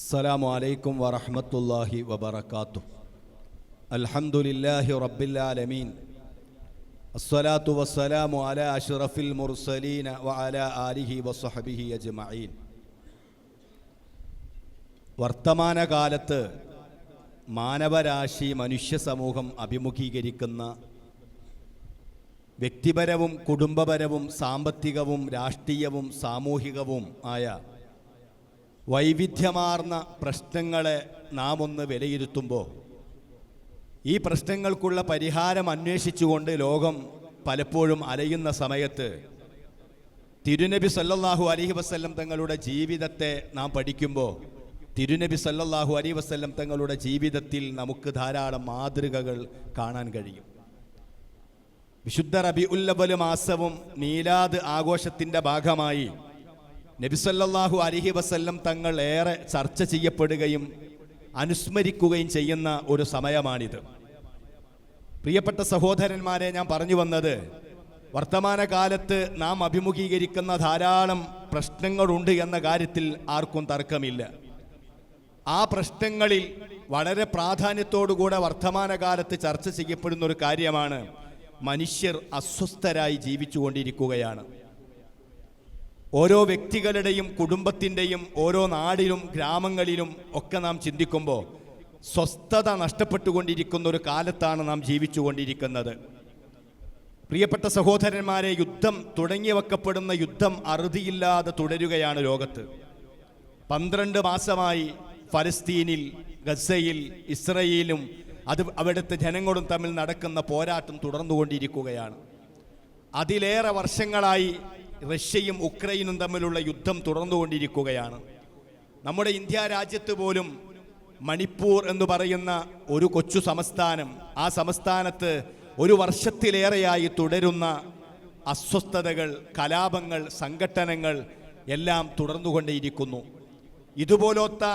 السلام عليكم ورحمة الله وبركاته الحمد لله رب العالمين الصلاة والسلام على أشرف المرسلين وعلى آله وصحبه أجمعين വർത്തമാനകാലത്ത് മാനവരാശി മനുഷ്യ സമൂഹം അഭിമുഖീകരിക്കുന്ന വ്യക്തിപരവും കുടുംബപരവും സാമ്പത്തികവും രാഷ്ട്രീയവും സാമൂഹികവും ആയ വൈവിധ്യമാർന്ന പ്രശ്നങ്ങളെ നാം ഒന്ന് വിലയിരുത്തുമ്പോൾ ഈ പ്രശ്നങ്ങൾക്കുള്ള പരിഹാരം അന്വേഷിച്ചുകൊണ്ട് ലോകം പലപ്പോഴും അലയുന്ന സമയത്ത് തിരുനബി സല്ലല്ലാഹു അലഹി വസ്ല്ലം തങ്ങളുടെ ജീവിതത്തെ നാം പഠിക്കുമ്പോൾ തിരുനബി സല്ലല്ലാഹു അലൈഹി വസ്ല്ലം തങ്ങളുടെ ജീവിതത്തിൽ നമുക്ക് ധാരാളം മാതൃകകൾ കാണാൻ കഴിയും. വിശുദ്ധ റബി ഉല്ലബൽ മാസവും നീലാദ് ആഘോഷത്തിന്റെ ഭാഗമായി നബിസല്ലാഹു അലഹി വസല്ലം തങ്ങൾ ഏറെ ചർച്ച ചെയ്യപ്പെടുകയും അനുസ്മരിക്കുകയും ചെയ്യുന്ന ഒരു സമയമാണിത്. പ്രിയപ്പെട്ട സഹോദരന്മാരെ ഞാൻ പറഞ്ഞു വന്നത് വർത്തമാനകാലത്ത് നാം അഭിമുഖീകരിക്കുന്ന ധാരാളം പ്രശ്നങ്ങളുണ്ട് എന്ന കാര്യത്തിൽ ആർക്കും തർക്കമില്ല. ആ പ്രശ്നങ്ങളിൽ വളരെ പ്രാധാന്യത്തോടുകൂടെ വർത്തമാനകാലത്ത് ചർച്ച ചെയ്യപ്പെടുന്ന ഒരു കാര്യമാണ് മനുഷ്യർ അസ്വസ്ഥരായി ജീവിച്ചുകൊണ്ടിരിക്കുകയാണ്. ഓരോ വ്യക്തികളുടെയും കുടുംബത്തിന്റെയും ഓരോ നാടിലും ഗ്രാമങ്ങളിലും ഒക്കെ നാം ചിന്തിക്കുമ്പോൾ സ്വസ്ഥത നഷ്ടപ്പെട്ടുകൊണ്ടിരിക്കുന്ന ഒരു കാലത്താണ് നാം ജീവിച്ചുകൊണ്ടിരിക്കുന്നത്. പ്രിയപ്പെട്ട സഹോദരന്മാരെ യുദ്ധം തുടങ്ങി വെക്കപ്പെടുന്ന യുദ്ധം അറുതിയില്ലാതെ തുടരുകയാണ് ലോകത്ത്. പന്ത്രണ്ട് മാസമായി ഫലസ്തീനിൽ ഗസയിൽ ഇസ്രയേലും അത് അവിടുത്തെ ജനങ്ങളും തമ്മിൽ നടക്കുന്ന പോരാട്ടം തുടർന്നുകൊണ്ടിരിക്കുകയാണ്. അതിലേറെ വർഷങ്ങളായി റഷ്യയും ഉക്രൈനും തമ്മിലുള്ള യുദ്ധം തുടർന്നുകൊണ്ടിരിക്കുകയാണ്. നമ്മുടെ ഇന്ത്യ രാജ്യത്ത് പോലും മണിപ്പൂർ എന്ന് പറയുന്ന ഒരു കൊച്ചു സംസ്ഥാനം ആ സംസ്ഥാനത്ത് ഒരു വർഷത്തിലേറെയായി തുടരുന്ന അസ്വസ്ഥതകൾ കലാപങ്ങൾ സംഘട്ടനങ്ങൾ എല്ലാം തുടർന്നുകൊണ്ടേയിരിക്കുന്നു. ഇതുപോലത്തെ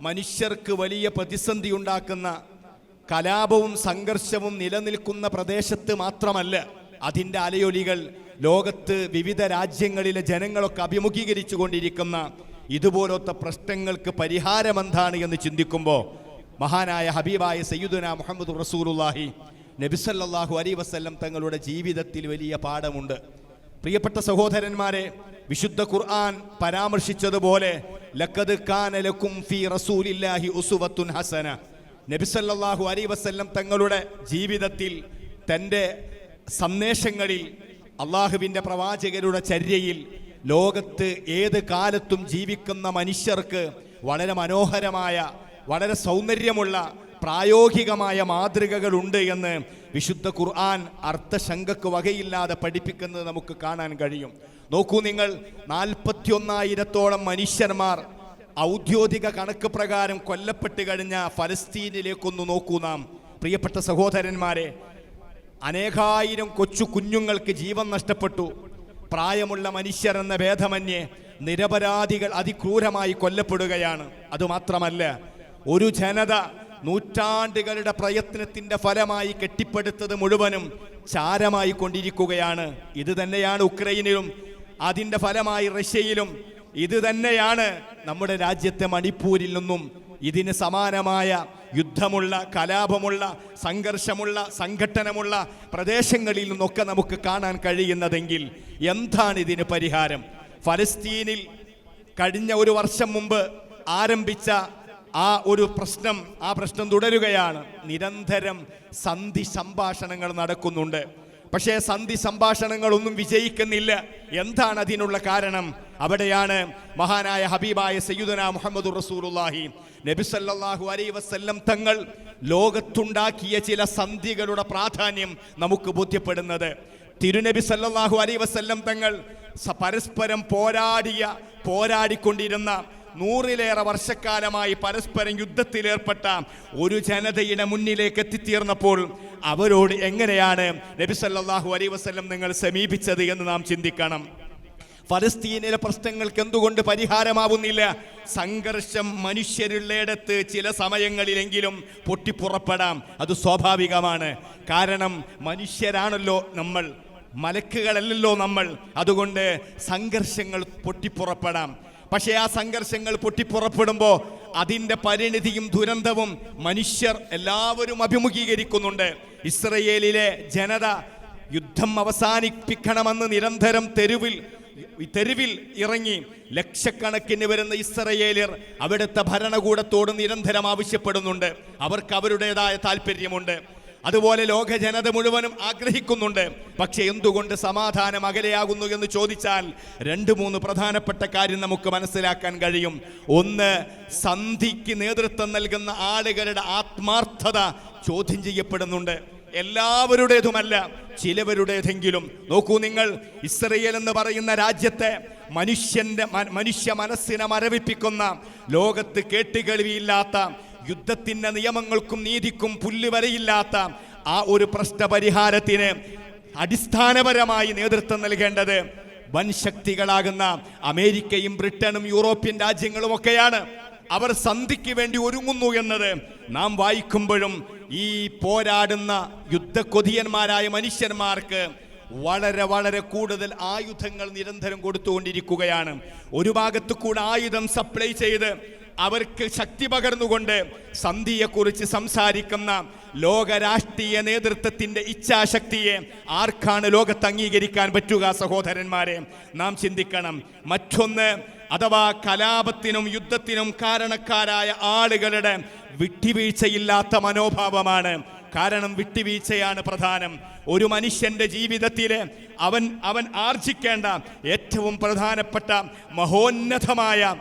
മനുഷ്യർക്ക് വലിയ പ്രതിസന്ധി ഉണ്ടാക്കുന്ന കലാപവും സംഘർഷവും നിലനിൽക്കുന്ന പ്രദേശത്ത് മാത്രമല്ല അതിന്റെ അലയൊലികൾ ലോകത്ത് വിവിധ രാജ്യങ്ങളിലെ ജനങ്ങളൊക്കെ അഭിമുഖീകരിച്ചു കൊണ്ടിരിക്കുന്ന ഇതുപോലത്തെ പ്രശ്നങ്ങൾക്ക് പരിഹാരമെന്താണ് എന്ന് ചിന്തിക്കുമ്പോൾ മഹാനായ ഹബീബായ സയ്യുദന മുഹമ്മദ് റസൂലുല്ലാഹി നബിസല്ലാഹു അലൈ വസ്ല്ലം തങ്ങളുടെ ജീവിതത്തിൽ വലിയ പാഠമുണ്ട്. പ്രിയപ്പെട്ട സഹോദരന്മാരെ വിശുദ്ധ ഖുർആൻ പരാമർശിച്ചതുപോലെ ലക്കത് ഫീ റസൂലില്ലാഹി ഉസുവത്തുൻ ഹസന. നബിസല്ലാഹു അലൈ വസല്ലം തങ്ങളുടെ ജീവിതത്തിൽ തന്റെ സന്ദേശങ്ങളിൽ അള്ളാഹുവിന്റെ പ്രവാചകരുടെ ചര്യയിൽ ലോകത്ത് ഏത് കാലത്തും ജീവിക്കുന്ന മനുഷ്യർക്ക് വളരെ മനോഹരമായ വളരെ സൗന്ദര്യമുള്ള പ്രായോഗികമായ മാതൃകകളുണ്ട് എന്ന് വിശുദ്ധ ഖുർആൻ അർത്ഥശങ്കക്ക് വകയില്ലാതെ പഠിപ്പിക്കുന്നത് നമുക്ക് കാണാൻ കഴിയും. നോക്കൂ നിങ്ങൾ നാൽപ്പത്തിയൊന്നായിരത്തോളം മനുഷ്യന്മാർ ഔദ്യോഗിക കണക്ക് പ്രകാരം കൊല്ലപ്പെട്ട് കഴിഞ്ഞ ഫലസ്തീനിലേക്കൊന്ന് നോക്കൂ നാം. പ്രിയപ്പെട്ട സഹോദരന്മാരെ അനേകായിരം കൊച്ചു കുഞ്ഞുങ്ങൾക്ക് ജീവൻ നഷ്ടപ്പെട്ടു. പ്രായമുള്ള മനുഷ്യർ എന്ന ഭേദമന്യേ നിരപരാധികൾ അതിക്രൂരമായി കൊല്ലപ്പെടുകയാണ്. അതുമാത്രമല്ല ഒരു ജനത നൂറ്റാണ്ടുകളുടെ പ്രയത്നത്തിന്റെ ഫലമായി കെട്ടിപ്പടുത്തത് മുഴുവനും ചാരമായി കൊണ്ടിരിക്കുകയാണ്. ഇത് തന്നെയാണ് ഉക്രൈനിലും അതിന്റെ ഫലമായി റഷ്യയിലും. ഇത് തന്നെയാണ് നമ്മുടെ രാജ്യത്തെ മണിപ്പൂരിൽ നിന്നും ഇതിന് സമാനമായ യുദ്ധമുള്ള കലാപമുള്ള സംഘർഷമുള്ള സംഘട്ടനമുള്ള പ്രദേശങ്ങളിൽ നിന്നൊക്കെ നമുക്ക് കാണാൻ കഴിയുന്നതെങ്കിൽ എന്താണ് ഇതിന് പരിഹാരം? ഫലസ്തീനിൽ കഴിഞ്ഞ ഒരു വർഷം മുമ്പ് ആരംഭിച്ച ആ ഒരു പ്രശ്നം ആ പ്രശ്നം തുടരുകയാണ്. നിരന്തരം സന്ധി സംഭാഷണങ്ങൾ നടക്കുന്നുണ്ട്. പക്ഷേ സന്ധി സംഭാഷണങ്ങളൊന്നും വിജയിക്കുന്നില്ല. എന്താണ് അതിനുള്ള കാരണം? അവിടെയാണ് മഹാനായ ഹബീബായ സയ്യുദന മുഹമ്മദ് റസൂലുല്ലാഹി നബി സല്ലല്ലാഹു അലൈഹി വസല്ലം തങ്ങൾ ലോകത്തുണ്ടാക്കിയ ചില സന്ധികളുടെ പ്രാധാന്യം നമുക്ക് ബോധ്യപ്പെടുന്നത്. തിരുനബി സല്ലാഹു അലൈ വസ്ല്ലം തങ്ങൾ പരസ്പരം പോരാടിയ പോരാടിക്കൊണ്ടിരുന്ന നൂറിലേറെ വർഷക്കാലമായി പരസ്പരം യുദ്ധത്തിലേർപ്പെട്ട ഒരു ജനതയുടെ മുന്നിലേക്ക് എത്തിത്തീർന്നപ്പോൾ അവരോട് എങ്ങനെയാണ് നബി അലൈഹി വസല്ലം നിങ്ങൾ സമീപിച്ചത് എന്ന് നാം ചിന്തിക്കണം. ഫലസ്തീനിലെ പ്രശ്നങ്ങൾക്ക് എന്തുകൊണ്ട് പരിഹാരമാവുന്നില്ല? സംഘർഷം മനുഷ്യരുള്ളയിടത്ത് ചില സമയങ്ങളിലെങ്കിലും പൊട്ടിപ്പുറപ്പെടാം. അത് സ്വാഭാവികമാണ്. കാരണം മനുഷ്യരാണല്ലോ നമ്മൾ മലക്കുകളല്ലല്ലോ നമ്മൾ. അതുകൊണ്ട് സംഘർഷങ്ങൾ പൊട്ടിപ്പുറപ്പെടാം. പക്ഷേ ആ സംഘർഷങ്ങൾ പൊട്ടിപ്പുറപ്പെടുമ്പോൾ അതിന്റെ പരിണിതിയും ദുരന്തവും മനുഷ്യർ എല്ലാവരും അഭിമുഖീകരിക്കുന്നുണ്ട്. ഇസ്രയേലിലെ ജനത യുദ്ധം അവസാനിപ്പിക്കണമെന്ന് നിരന്തരം തെരുവിൽ തെരുവിൽ ഇറങ്ങി ലക്ഷക്കണക്കിന് വരുന്ന ഇസ്രയേലിയർ അവിടുത്തെ ഭരണകൂടത്തോട് നിരന്തരം ആവശ്യപ്പെടുന്നുണ്ട്. അവർക്ക് അവരുടേതായ താല്പര്യമുണ്ട്. അതുപോലെ ലോക ജനത മുഴുവനും ആഗ്രഹിക്കുന്നുണ്ട്. പക്ഷെ എന്തുകൊണ്ട് സമാധാനം അകലെയാകുന്നു എന്ന് ചോദിച്ചാൽ രണ്ട് മൂന്ന് പ്രധാനപ്പെട്ട കാര്യം നമുക്ക് മനസ്സിലാക്കാൻ കഴിയും. ഒന്ന് സന്ധിക്ക് നേതൃത്വം നൽകുന്ന ആളുകളുടെ ആത്മാർത്ഥത ചോദ്യം ചെയ്യപ്പെടുന്നുണ്ട്. എല്ലാവരുടേതുമല്ല ചിലവരുടേതെങ്കിലും. നോക്കൂ നിങ്ങൾ ഇസ്രയേൽ എന്ന് പറയുന്ന രാജ്യത്തെ മനുഷ്യന്റെ മനുഷ്യ മനസ്സിനെ മരവിപ്പിക്കുന്ന ലോകത്ത് കേട്ടുകേൾവിയില്ലാത്ത യുദ്ധത്തിന്റെ നിയമങ്ങൾക്കും നീതിക്കും പുല്ലുവരയില്ലാത്ത ആ ഒരു പ്രശ്നപരിഹാരത്തിന് അടിസ്ഥാനപരമായി നേതൃത്വം നൽകേണ്ടത് വൻശക്തികളാകുന്ന അമേരിക്കയും ബ്രിട്ടനും യൂറോപ്യൻ രാജ്യങ്ങളും ഒക്കെയാണ്. അവർ സന്ധിക്ക് വേണ്ടി ഒരുങ്ങുന്നു എന്നത് നാം വായിക്കുമ്പോഴും ഈ പോരാടുന്ന യുദ്ധക്കൊതിയന്മാരായ മനുഷ്യന്മാർക്ക് വളരെ വളരെ കൂടുതൽ ആയുധങ്ങൾ നിരന്തരം കൊടുത്തുകൊണ്ടിരിക്കുകയാണ്. ഒരു ഭാഗത്ത് കൂടെ ആയുധം സപ്ലൈ ചെയ്ത് അവർക്ക് ശക്തി പകർന്നുകൊണ്ട് സന്ധിയെക്കുറിച്ച് സംസാരിക്കുന്ന ലോക രാഷ്ട്രീയ നേതൃത്വത്തിന്റെ ഇച്ഛാശക്തിയെ ആർക്കാണ് ലോകത്ത് അംഗീകരിക്കാൻ പറ്റുക സഹോദരന്മാരെ? നാം ചിന്തിക്കണം. മറ്റൊന്ന് അഥവാ കലാപത്തിനും യുദ്ധത്തിനും കാരണക്കാരായ ആളുകളുടെ വിട്ടുവീഴ്ചയില്ലാത്ത മനോഭാവമാണ്. കാരണം വിട്ടുവീഴ്ചയാണ് പ്രധാനം. ഒരു മനുഷ്യന്റെ ജീവിതത്തിൽ അവൻ അവൻ ആർജിക്കേണ്ട ഏറ്റവും പ്രധാനപ്പെട്ട മഹോന്നതമായ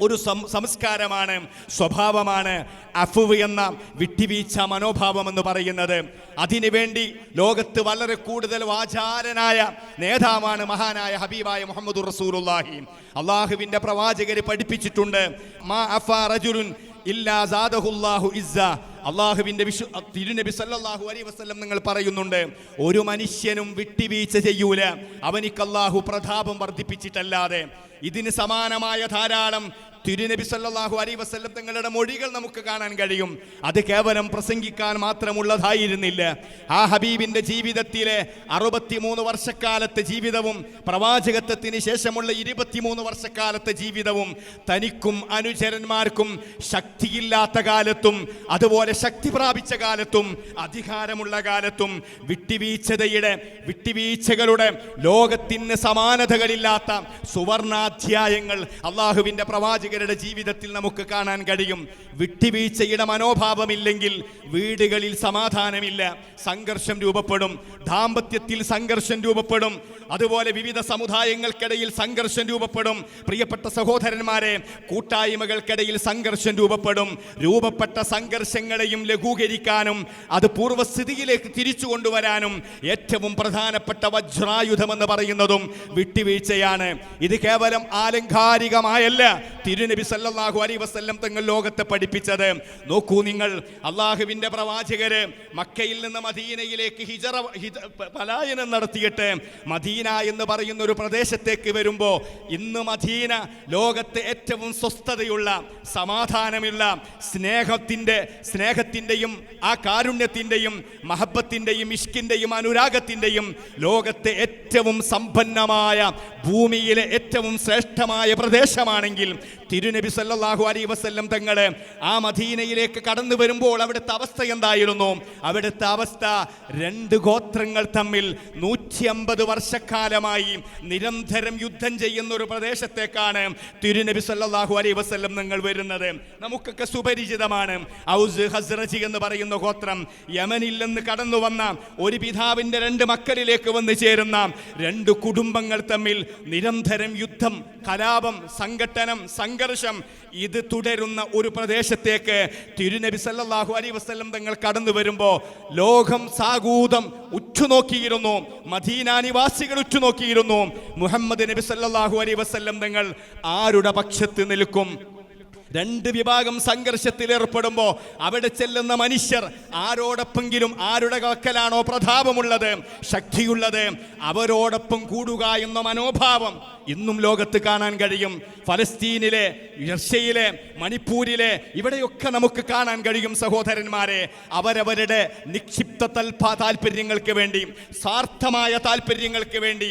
ഒരു സംസ്കാരമാണ് സ്വഭാവമാണ്. അഫുവ് എന്ന വിട്ടുവീഴ്ച മനോഭാവം എന്ന് പറയുന്നത്. അതിനുവേണ്ടി ലോകത്ത് വളരെ കൂടുതൽ വാചാരനായ നേതാവാണ് മഹാനായ ഹബീബായ മുഹമ്മദ് റസൂലുള്ളാഹി. അള്ളാഹുവിന്റെ പ്രവാചകര് പഠിപ്പിച്ചിട്ടുണ്ട് മാ അഫാ റജുലുൻ ഇല്ലാ സാദഹുല്ലാഹു ഇസ്സ. വിശു തിരുനബി സല്ലല്ലാഹു അലൈഹി വസല്ലം നിങ്ങൾ പറയുന്നുണ്ട് ഒരു മനുഷ്യനും വിട്ടുവീഴ്ച ചെയ്യൂല. അവനിക്ക് പ്രതാപം വർദ്ധിപ്പിച്ചിട്ടല്ലാതെ. ഇതിന് സമാനമായ ധാരാളം തിരുനബി സല്ലാഹു അലൈ വസ്ല്ലം തങ്ങളുടെ മൊഴികൾ നമുക്ക് കാണാൻ കഴിയും. അത് കേവലം പ്രസംഗിക്കാൻ മാത്രമുള്ളതായിരുന്നില്ല. ആ ഹബീബിന്റെ ജീവിതത്തിലെ അറുപത്തിമൂന്ന് വർഷക്കാലത്തെ ജീവിതവും പ്രവാചകത്വത്തിന് ശേഷമുള്ള ഇരുപത്തിമൂന്ന് വർഷക്കാലത്തെ ജീവിതവും തനിക്കും അനുചരന്മാർക്കും ശക്തിയില്ലാത്ത കാലത്തും അതുപോലെ ശക്തി പ്രാപിച്ച കാലത്തും അധികാരമുള്ള കാലത്തും വിട്ടുവീഴ്ചതയുടെ വിട്ടുവീഴ്ചകളുടെ ലോകത്തിന് സമാനതകളില്ലാത്ത സുവർണാധ്യായങ്ങൾ അള്ളാഹുവിന്റെ പ്രവാചകരുടെ ജീവിതത്തിൽ നമുക്ക് കാണാൻ കഴിയും. വിട്ടുവീഴ്ചയുടെ മനോഭാവമില്ലെങ്കിൽ വീടുകളിൽ സമാധാനമില്ല. സംഘർഷം രൂപപ്പെടും. ദാമ്പത്യത്തിൽ സംഘർഷം രൂപപ്പെടും. അതുപോലെ വിവിധ സമുദായങ്ങൾക്കിടയിൽ സംഘർഷം രൂപപ്പെടും. പ്രിയപ്പെട്ട സഹോദരന്മാരെ കൂട്ടായ്മകൾക്കിടയിൽ സംഘർഷം രൂപപ്പെടും. രൂപപ്പെട്ട സംഘർഷങ്ങളെയും ലഘൂകരിക്കാനും അത് പൂർവസ്ഥിതിയിലേക്ക് തിരിച്ചു കൊണ്ടുവരാനും ഏറ്റവും പ്രധാനപ്പെട്ട വജ്രായുധമെന്ന് പറയുന്നതും വിട്ടുവീഴ്ചയാണ്. ഇത് കേവലം ആലങ്കാരികമായല്ല. തിരുനബി സല്ലാഹു അലൈഹി വസ്ല്ലം തങ്ങൾ ലോകത്തെ പഠിപ്പിച്ചത്. നോക്കൂ നിങ്ങൾ അള്ളാഹുവിന്റെ പ്രവാചകര് മക്കയിൽ നിന്ന് മദീനയിലേക്ക് ഹിജറ പലായനം നടത്തിയിട്ട് മദീന എന്ന് പറയുന്ന ഒരു പ്രദേശത്തേക്ക് വരുമ്പോൾ ഇന്ന് മദീന ലോകത്തെ ഏറ്റവും സ്വസ്ഥതയുള്ള സമാധാനമുള്ള സ്നേഹത്തിന്റെ സ്നേഹത്തിന്റെയും ആ കാരുണ്യത്തിന്റെയും മഹബത്തിന്റെയും ഇഷ്കിന്റെയും അനുരാഗത്തിന്റെയും ലോകത്തെ ഏറ്റവും സമ്പന്നമായ ഭൂമിയിലെ ഏറ്റവും ശ്രേഷ്ഠമായ പ്രദേശമാണെങ്കിൽ തിരുനബി സല്ലാഹു അലൈ വസ്ല്ലം തങ്ങൾ ആ മദീനയിലേക്ക് കടന്നു വരുമ്പോൾ അവിടുത്തെ അവസ്ഥ എന്തായിരുന്നു? അവിടുത്തെ അവസ്ഥ രണ്ട് ഗോത്രങ്ങൾ തമ്മിൽ നൂറ്റി അമ്പത് വർഷക്കാലമായി നിരന്തരം യുദ്ധം ചെയ്യുന്ന ഒരു പ്രദേശത്തേക്കാണ് തിരുനബി സല്ലാഹു അലൈ വസ്ല്ലം നിങ്ങൾ വരുന്നത്. നമുക്കൊക്കെ സുപരിചിതമാണ്. ഔസ് ഹസ്രജി എന്ന് പറയുന്ന ഗോത്രം യമനിൽ നിന്ന് കടന്നു വന്ന ഒരു പിതാവിന്റെ രണ്ട് മക്കളിലേക്ക് വന്നു ചേരുന്ന രണ്ട് കുടുംബങ്ങൾ തമ്മിൽ നിരന്തരം യുദ്ധം കലാപം സംഘട്ടനം സംഘർഷം ഇത് തുടരുന്ന ഒരു പ്രദേശത്തേക്ക് തിരുനബി സല്ലാഹു അലൈഹി വസ്ലം തങ്ങൾ കടന്നു വരുമ്പോൾ ലോകം സാഗൂതം ഉച്ചുനോക്കിയിരുന്നു മദീനാനിവാസികൾ നിവാസികൾ ഉറ്റുനോക്കിയിരുന്നു. മുഹമ്മദ് നബി സല്ലാഹു അലൈഹി വസല്ലം തങ്ങൾ ആരുടെ പക്ഷത്ത് നിൽക്കും? രണ്ട് വിഭാഗം സംഘർഷത്തിൽ ഏർപ്പെടുമ്പോൾ അവിടെ ചെല്ലുന്ന മനുഷ്യർ ആരോടൊപ്പെങ്കിലും ആരുടെ കക്കലാണോ പ്രതാപമുള്ളത് ശക്തിയുള്ളത്? അവരോടൊപ്പം കൂടുക എന്ന മനോഭാവം ഇന്നും ലോകത്ത് കാണാൻ കഴിയും. ഫലസ്തീനിലെ റഷ്യയിലെ മണിപ്പൂരിലെ ഇവിടെയൊക്കെ നമുക്ക് കാണാൻ കഴിയും സഹോദരന്മാരെ. അവരവരുടെ നിക്ഷിപ്ത താല്പര്യങ്ങൾക്ക് വേണ്ടി സ്വാർത്ഥമായ താല്പര്യങ്ങൾക്ക് വേണ്ടി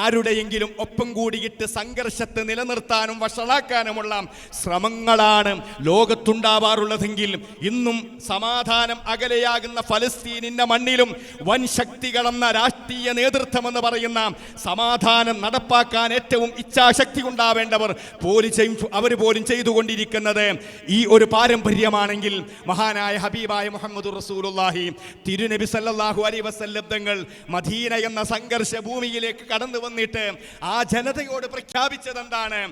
ആരുടെയെങ്കിലും ഒപ്പം കൂടിയിട്ട് സംഘർഷത്തെ നിലനിർത്താനും വഷളാക്കാനുമുള്ള ശ്രമങ്ങളാണ് ലോകത്തുണ്ടാവാറുള്ളതെങ്കിൽ ഇന്നും സമാധാനം അകലെയാകുന്ന ഫലസ്തീനിന്റെ മണ്ണിലും വൻ ശക്തികളെന്ന രാഷ്ട്രീയ നേതൃത്വം എന്ന് പറയുന്ന സമാധാനം നടപ്പാക്കാൻ ഏറ്റവും ഇച്ഛാശക്തി ഉണ്ടാവേണ്ടവർ പോലും അവർ പോലും ചെയ്തുകൊണ്ടിരിക്കുന്നത്. ഈ ഒരു പാരമ്പര്യമാണെങ്കിൽ മഹാനായ ഹബീബായ മുഹമ്മദ് റസൂലുള്ളാഹി തിരുനബി അലൈഹി വസല്ലം തങ്ങൾ മദീന എന്ന സംഘർഷ ഭൂമിയിലേക്ക് കടന്നു വന്നിട്ട് ആ ജനതയോട് പ്രഖ്യാപിച്ചത് എന്താണ്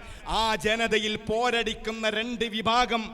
ആ ജനതയിൽ പോരടിക്കുന്ന രണ്ട് വിഭാഗം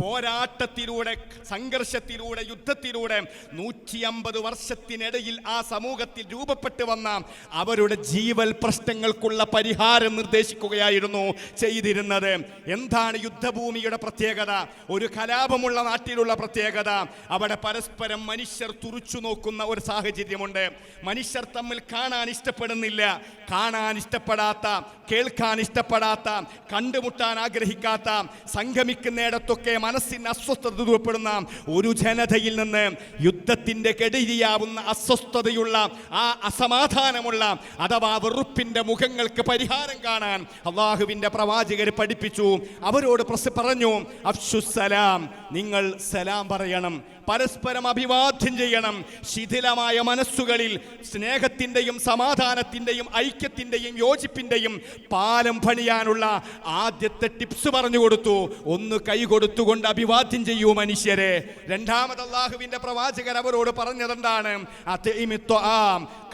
പോരാട്ടത്തിലൂടെ സംഘർഷത്തിലൂടെ യുദ്ധത്തിലൂടെ നൂറ്റി അമ്പത് വർഷത്തിനിടയിൽ ആ സമൂഹത്തിൽ രൂപപ്പെട്ടു വന്ന അവരുടെ ജീവൽ പ്രശ്നങ്ങൾക്കുള്ള പരിഹാരം നിർദ്ദേശിക്കുകയായിരുന്നു ചെയ്തിരുന്നത്. എന്താണ് യുദ്ധഭൂമിയുടെ പ്രത്യേകത? ഒരു കലാപമുള്ള നാട്ടിലുള്ള പ്രത്യേകത. അവിടെ പരസ്പരം മനുഷ്യർ തുറച്ചു നോക്കുന്ന ഒരു സാഹചര്യമുണ്ട്. മനുഷ്യർ തമ്മിൽ കാണാൻ ഇഷ്ടപ്പെടുന്നില്ല. കാണാൻ ഇഷ്ടപ്പെടാത്ത കേൾക്കാൻ ഇഷ്ടപ്പെടാത്ത കണ്ടുമുട്ടാൻ ആഗ്രഹിക്കാത്ത സംഗമിക്കുന്നിടത്തൊക്കെ മനസ്സിന് അസ്വസ്ഥത രൂപപ്പെടുന്ന ഒരു ജനതയിൽ നിന്ന് യുദ്ധത്തിന്റെ കെടുതിയാവുന്ന അസ്വസ്ഥതയുള്ള ആ അസമാധാനമുള്ള അഥവാ വെറുപ്പിന്റെ മുഖങ്ങൾക്ക് പരിഹാരം കാണാൻ അള്ളാഹുവിന്റെ പ്രവാചകർ പഠിപ്പിച്ചു. അവരോട് പ്രസ പറഞ്ഞു അഫ്ഷുസലാം നിങ്ങൾ സലാം പറയണം പരസ്പരം അഭിവാദ്യം ചെയ്യണം. ശിഥിലമായ മനസ്സുകളിൽ സ്നേഹത്തിന്റെയും സമാധാനത്തിന്റെയും ഐക്യത്തിന്റെയും യോജിപ്പിന്റെയും പാലം പണിയാനുള്ള ആദ്യത്തെ ടിപ്സ് പറഞ്ഞു കൊടുത്തു. ഒന്ന് കൈ കൊടുത്തുകൊണ്ട് അഭിവാദ്യം ചെയ്യൂ മനുഷ്യരെ. രണ്ടാമത് അള്ളാഹുവിന്റെ പ്രവാചകൻ അവരോട് പറഞ്ഞതെന്താണ്?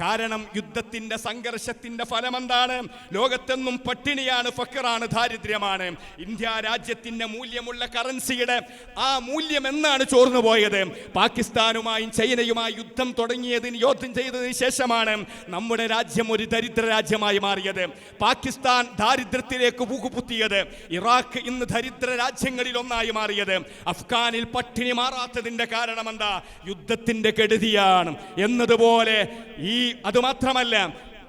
കാരണം യുദ്ധത്തിന്റെ സംഘർഷത്തിന്റെ ഫലം എന്താണ് ലോകത്തെന്നും പട്ടിണിയാണ് ഫക്കറാണ് ദാരിദ്ര്യമാണ്. ഇന്ത്യ രാജ്യത്തിന്റെ മൂല്യമുള്ള കറൻസിയുടെ ആ മൂല്യം എന്നാണ് ചോർന്നു പോയത്. പാകിസ്ഥാനുമായും ചൈനയുമായി യുദ്ധം തുടങ്ങിയതിന് യോദ്ധം ചെയ്തതിന് ശേഷമാണ് നമ്മുടെ രാജ്യം ഒരു ദരിദ്ര രാജ്യമായി മാറിയത്. പാകിസ്ഥാൻ ദാരിദ്ര്യത്തിലേക്ക് പൂക്കുപുത്തിയത് ഇറാഖ് ഇന്ന് ദരിദ്ര രാജ്യങ്ങളിൽ ഒന്നായി മാറിയത്. അഫ്ഗാനിൽ പട്ടിണി മാറാത്തതിന്റെ കാരണം എന്താ? യുദ്ധത്തിന്റെ കെടുതിയാണ്. എന്നതുപോലെ ഈ അതുമാത്രമല്ല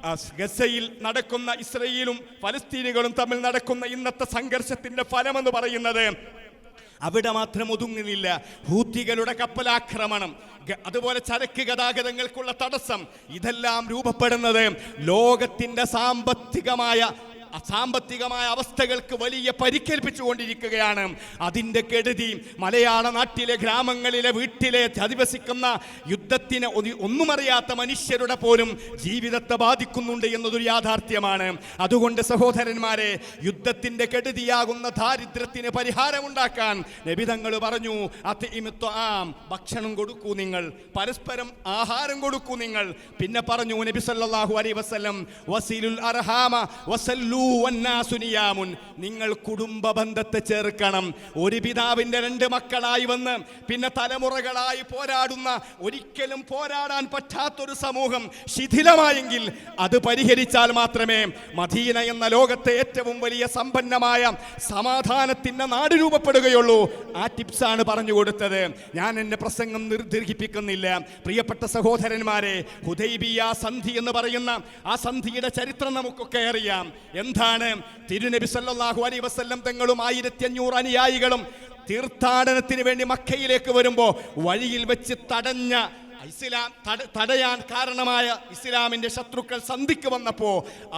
ആ ഗസയിൽ നടക്കുന്ന ഇസ്രയേലും ഫലസ്തീനികളും തമ്മിൽ നടക്കുന്ന ഇന്നത്തെ സംഘർഷത്തിന്റെ ഫലമെന്ന് പറയുന്നത് അവിടെ മാത്രം ഒതുങ്ങുന്നില്ല. ഹൂത്തികളുടെ കപ്പലാക്രമണം അതുപോലെ ചരക്ക് ഗതാഗതങ്ങൾക്കുള്ള തടസ്സം ഇതെല്ലാം രൂപപ്പെടുന്നത് ലോകത്തിന്റെ സാമ്പത്തികമായ സാമ്പത്തികമായ അവസ്ഥകൾക്ക് വലിയ പരിക്കേൽപ്പിച്ചുകൊണ്ടിരിക്കുകയാണ്. അതിന്റെ കെടുതി മലയാള നാട്ടിലെ ഗ്രാമങ്ങളിലെ വീട്ടിലെ അധിവസിക്കുന്ന യുദ്ധത്തിന് ഒന്നും അറിയാത്ത മനുഷ്യരുടെ പോലും ജീവിതത്തെ ബാധിക്കുന്നുണ്ട് എന്നതൊരു യാഥാർത്ഥ്യമാണ്. അതുകൊണ്ട് സഹോദരന്മാരെ യുദ്ധത്തിന്റെ കെടുതിയാകുന്ന ദാരിദ്ര്യത്തിന് പരിഹാരമുണ്ടാക്കാൻ നബിതങ്ങൾ പറഞ്ഞു "അത്ഇമിത്വ ആം, ഭക്ഷണം കൊടുക്കൂ നിങ്ങൾ പരസ്പരം ആഹാരം കൊടുക്കൂ നിങ്ങൾ. പിന്നെ പറഞ്ഞു നബി സല്ലല്ലാഹു അലൈഹി വസല്ലം വസീലുൽ അർഹാമ വസല്ലൂ വന്നാസു നിയാമുൻ നിങ്ങൾ കുടുംബ ബന്ധത്തെ ചേർക്കണം. ഒരു പിതാവിന്റെ രണ്ട് മക്കളായി വന്ന് പിന്നെ തലമുറകളായി പോരാടുന്ന ഒരിക്കലും പോരാടാൻ പറ്റാത്തൊരു സമൂഹം ശിഥിലമായെങ്കിൽ അത് പരിഹരിച്ചാൽ മാത്രമേ മദീന എന്ന ലോകത്തെ ഏറ്റവും വലിയ സമ്പന്നമായ സമാധാനത്തിന്റെ നാട് രൂപപ്പെടുകയുള്ളൂ. ആ ടിപ്സാണ് പറഞ്ഞു കൊടുത്തത്. ഞാൻ എന്റെ പ്രസംഗം നിർ- ദീർഘിപ്പിക്കുന്നില്ല പ്രിയപ്പെട്ട സഹോദരന്മാരെ ഹുദൈബിയ സന്ധി എന്ന് പറയുന്ന ആ സന്ധിയുടെ ചരിത്രം നമുക്കൊക്കെ അറിയാം. എന്താണ് തിരുനബി സല്ലല്ലാഹു അലൈഹി വസല്ലം തങ്ങളും ആയിരത്തി അഞ്ഞൂറ് അനുയായികളും തീർത്ഥാടനത്തിന് വേണ്ടി മക്കയിലേക്ക് വരുമ്പോൾ വഴിയിൽ വെച്ച് തടഞ്ഞ ഇസ്ലാം തടയാൻ കാരണമായ ഇസ്ലാമിന്റെ ശത്രുക്കൾ സന്ധിക്ക് വന്നപ്പോ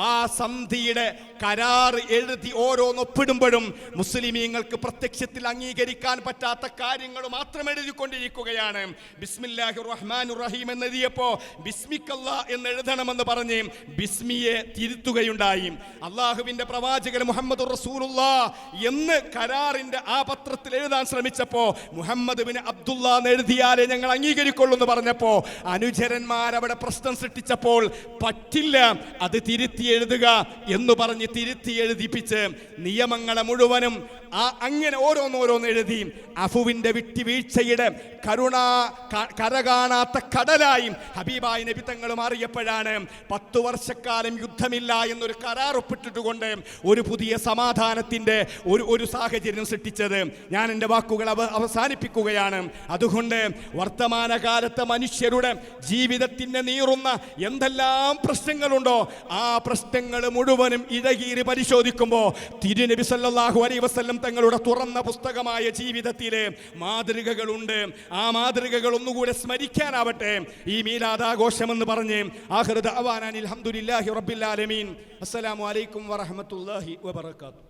ആ സന്ധിയുടെ കരാർ എഴുതി ഓരോന്നൊപ്പിടുമ്പോഴും മുസ്ലിമീങ്ങൾക്ക് പ്രത്യക്ഷത്തിൽ അംഗീകരിക്കാൻ പറ്റാത്ത കാര്യങ്ങൾ മാത്രം എഴുതിക്കൊണ്ടിരിക്കുകയാണ്. ബിസ്മില്ലാഹി റഹ്മാൻ റഹീം എന്നെഴുതിയപ്പോ ബിസ്മിക്കല്ല എന്ന് എഴുതണമെന്ന് പറഞ്ഞ് ബിസ്മിയെ തിരുത്തുകയുണ്ടായി. അള്ളാഹുവിന്റെ പ്രവാചകൻ മുഹമ്മദ് റസൂലുള്ള എന്ന് കരാറിന്റെ ആ പത്രത്തിൽ എഴുതാൻ ശ്രമിച്ചപ്പോ മുഹമ്മദ് ബിൻ അബ്ദുള്ള എന്ന് എഴുതിയാലേ ഞങ്ങൾ അംഗീകരിക്കുള്ളൂ എന്ന് പറഞ്ഞപ്പോ അനുചരന്മാർ അവിടെ പ്രശ്നം സൃഷ്ടിച്ചപ്പോൾ പറ്റില്ല അത് തിരുത്തി എഴുതുക എന്ന് പറഞ്ഞ് തിരുത്തി എഴുതിപ്പിച്ച് നിയമങ്ങളെ മുഴുവനും ആ അങ്ങനെ ഓരോന്നോരോന്ന് എഴുതി അഫുവിന്റെ വിട്ടുവീഴ്ചയുടെ കരുണ കര കാണാത്ത കടലായും ഹബീബായി നബി അറിയപ്പോഴാണ് പത്തു വർഷക്കാലം യുദ്ധമില്ല എന്നൊരു കരാർ ഒപ്പിട്ടിട്ടുകൊണ്ട് ഒരു പുതിയ സമാധാനത്തിന്റെ ഒരു ഒരു സാഹചര്യം സൃഷ്ടിച്ചത്. ഞാൻ എന്റെ വാക്കുകൾ അവ അവസാനിപ്പിക്കുകയാണ്. അതുകൊണ്ട് വർത്തമാനകാലത്തെ മനുഷ്യരുടെ ജീവിതത്തിന് നീറുന്ന എന്തെല്ലാം പ്രശ്നങ്ങളുണ്ടോ ആ പ്രശ്നങ്ങൾ മുഴുവനും ഇഴകീറി പരിശോധിക്കുമ്പോൾ തിരുനബി സല്ലാഹു അലൈ വസല്ലം തങ്ങളുടെ തുറന്ന പുസ്തകമായ ജീവിതത്തിലെ മാതൃകകളുണ്ട്. ആ മാതൃകകൾ ഒന്നുകൂടെ സ്മരിക്കാനാവട്ടെ. ഈ മീലാദാഘോഷമെന്ന് പറഞ്ഞ് ആഹൃദ അവാനാൻ അൽഹംദുലില്ലാഹി റബ്ബിൽ ആലമീൻ. അസ്സലാമു അലൈക്കും വറഹ്മത്തുള്ളാഹി വബറകാതുഹു.